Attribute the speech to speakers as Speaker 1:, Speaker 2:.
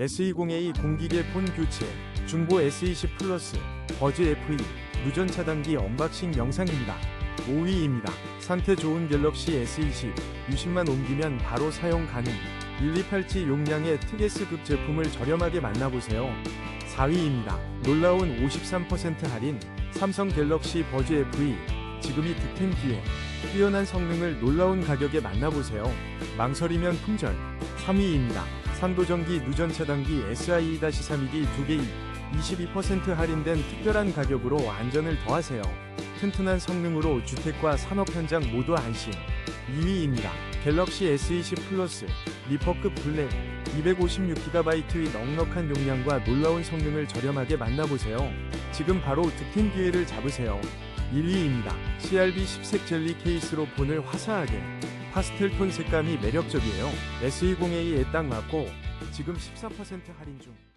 Speaker 1: S20A 공기계 폰 교체, 중고 S20 플러스, 버즈 FE, 무전 차단기 언박싱 영상입니다. 5위입니다. 상태 좋은 갤럭시 S20, 60만 옮기면 바로 사용 가능. 1287 용량의 특S급 제품을 저렴하게 만나보세요. 4위입니다. 놀라운 53% 할인, 삼성 갤럭시 버즈 FE, 지금이 득템 기회. 뛰어난 성능을 놀라운 가격에 만나보세요. 망설이면 품절. 3위입니다. 상도전기 누전 차단기 SIE-3기기 2개 22% 할인된 특별한 가격으로 안전을 더하세요. 튼튼한 성능으로 주택과 산업 현장 모두 안심. 2위입니다. 갤럭시 S20 플러스 리퍼급 블랙 256GB의 넉넉한 용량과 놀라운 성능을 저렴하게 만나보세요. 지금 바로 득템 기회를 잡으세요. 1위입니다. CRB 10색 젤리 케이스로 폰을 화사하게 파스텔 톤 색감이 매력적이에요. S20A에 딱 맞고 지금 14% 할인 중.